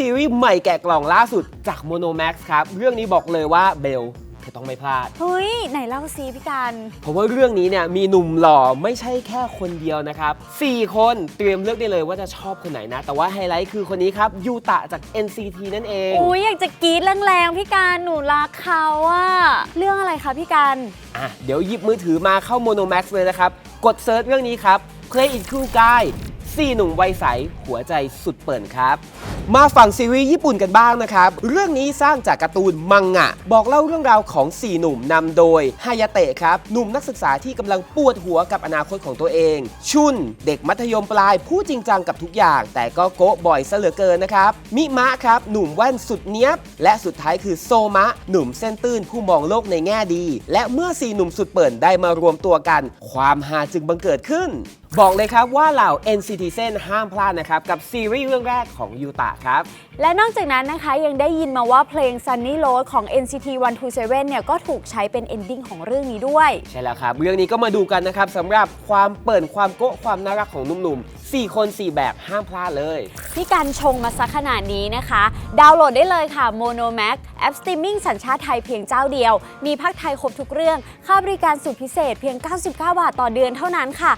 ซีรีส์ใหม่แกะกล่องล่าสุดจาก Mono Max ครับ เรื่องนี้บอกเลยว่าเบลเธอต้องไม่พลาด เฮ้ย ไหนเล่าซีพี่กันเพราะว่าเรื่องนี้เนี่ยมีหนุ่มหล่อไม่ใช่แค่คนเดียวนะครับ 4 คนเตรียมเลือกได้เลยว่าจะชอบคนไหนนะ แต่ว่าไฮไลท์คือคนนี้ครับยูตะจาก NCT นั่นเอง อุ้ยอยากจะกรี๊ดแรงๆพี่กันหนูรักเขาอะเรื่องอะไรคะพี่กันอะเดี๋ยวหยิบมือถือมาเข้า Mono Max เลยนะครับ กดเซิร์ชเรื่องนี้ครับ Play It Cool Guy สี่หนุ่มวัยใส หัวใจสุดเปิ่นครับ มาฝั่งซีรีส์ญี่ปุ่นกันบ้างนะครับ เรื่องนี้สร้างจากการ์ตูนมังงะ บอกเล่าเรื่องราวของ 4 หนุ่มนำโดยฮายาเตะครับ หนุ่มนักศึกษาที่กำลังปวดหัวกับอนาคตของตัวเอง ชุน เด็กมัธยมปลายผู้จริงจังกับทุกอย่าง แต่ก็โกะบ่อยซะเหลือเกินนะครับ มิมะครับ หนุ่มแว่นสุดเนี้ยบ และสุดท้ายคือโซมะ หนุ่มเส้นตื้นผู้มองโลกในแง่ดี และเมื่อสี่หนุ่มสุดเปิ่นได้มารวมตัวกัน ความฮาจึงบังเกิดขึ้น บอกเลยครับว่าเหล่า NCT เส้นห้ามพลาดนะครับ กับซีรีส์เรื่องแรกของยูตะครับ และนอกจากนั้นนะคะยังได้ยินมาว่าเพลง Sunny Road ของ NCT 127เนี่ยก็ถูกใช้เป็น ending ของเรื่องนี้ด้วย ใช่แล้วครับ เรื่องนี้ก็มาดูกันนะครับสำหรับความเปิ่นความโกะความน่ารักของหนุ่มๆ 4 คน 4 แบบห้ามพลาดเลยพี่กันชงมาสักขนาดนี้นะคะ ดาวน์โหลดได้เลยค่ะ Mono Max แอปสตรีมมิ่งสัญชาติไทยเพียงเจ้าเดียว มีภาคไทยครบทุกเรื่อง ค่าบริการสุดพิเศษเพียง 99 บาทต่อเดือนเท่านั้นค่ะ